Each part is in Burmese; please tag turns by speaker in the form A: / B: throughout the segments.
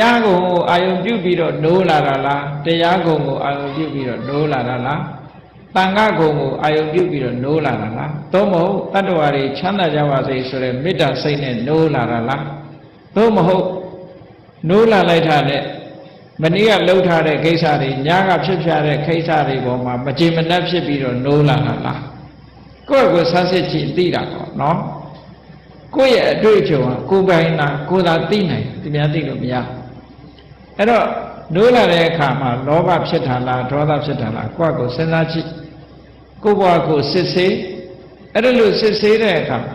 A: ရားကုံကိုအာယုံပြုပြီးတော့နိုးလာတာလားတရားကုံကိုအာယုံပြုပြီးတော့နိုးလာတာလားတန်ခါကုံကိုအာယုံပြုပြီးတော့နိုးလာတာလားသို့မဟုတ်တတ္တဝါတွေချမ်းသာကြပါစေဆိုတဲ့မေတ္တာစိတ်နဲ့နိုးလာတာလားသို့မဟုတ်နိုးလာလိုက်တာနဲ့မနေ့ကလှုပ်ထားတဲ့ကိစ္စတွေညကဖြစ်ပြတဲ့ကိစ္စတွေပေါ်မှာမကြင်မနှက်ဖြစ်ပြီးတော့နိုးလာတာလားကိုယ့်ကိုယ်ဆန်းစစ်ကြည့်သိတာပေါ့နော် ကိုယ့်ရဲ့အတွေ့အကြုံကကိုယ်ပိုင်လားကိုယ်သာသိနိုင်တယ်သူများသိလို့မရဘူးအဲ့တော့နိုးလာတဲ့အခါမှာလောဘဖြစ်တာလားဒေါသဖြစ်တာလားကိုယ့်ကိုယ်စဉ်းစားကြည့်ကိုယ့်ဘဝကိုယ်စစ်ဆေးအဲ့ဒါလို့စစ်ဆေးတဲ့အခါမှာ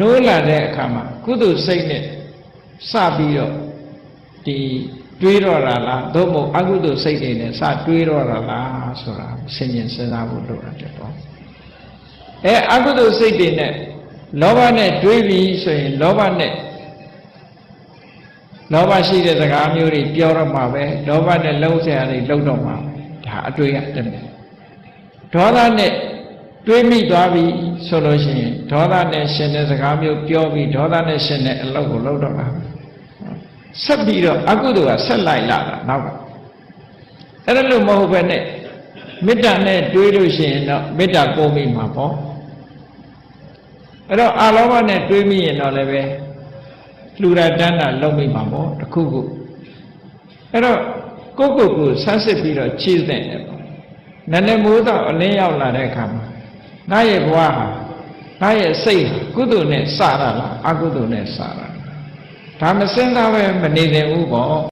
A: နိုးလာတဲ့အခါမှာကုသိုလ်စိတ်နဲ့စပြီးတော့ဒီတွေးတော့တာလားသို့မဟုတ်အကုသိုလ်စိတ်တွေနဲ့စတွေးတော့တာလားဆိုတာဆင်ញင်စဉ်းစားဖို့လိုတယ်ပေါ့အဲအကုသိုလ်စိတ်တွေနဲ့ လောဘနဲ့တွေးပြီးဆိုရင်လောဘနဲ့လောဘရှိတဲ့စကားမျိုးတွေပြောတော့မှာပဲလောဘနဲ့လှုပ်ရှားတွေလှုပ်တော့မှာပဲဒါအတွေ့အကြုံတယ်ဒေါသနဲ့တွေးမိသွားပြီဆိုလို့ရှိရင်ဒေါသနဲ့ရှင်တဲ့စကားမျိုးပြောပြီးဒေါသနဲ့ရှင်တဲ့အလုပ်ကိုလုပ်တော့တာဆက်ပြီးတော့အကုသိုလ်ကဆက်လိုက်လာတာနောက်ကအဲ့ဒါလို့မဟုတ်ပဲနဲ့မေတ္တာနဲ့တွေးလို့ရှိရင်တော့မေတ္တာကိုမိမှာပေါ့ အဲ့တော့အာလောဘနဲ့တွေးမိရင်တော့လည်းပဲလူရတန်းတာလုံးမိမှာပေါ့တစ်ခုခုအဲ့တော့ကိုယ့်ကိုယ်ကိုဆန်းစစ်ပြီးတော့ခြေတဲ့တယ်ပေါ့နည်းနည်းမိုးတော့အလင်းရောက်လာတဲ့အခါမှာငါရဲ့ဘဝဟာငါရဲ့စိတ်ဟာကုသိုလ်နဲ့စတာလားအကုသိုလ်နဲ့စတာလားဒါမစင်သားပဲမနေသင့်ဘူးပေါ့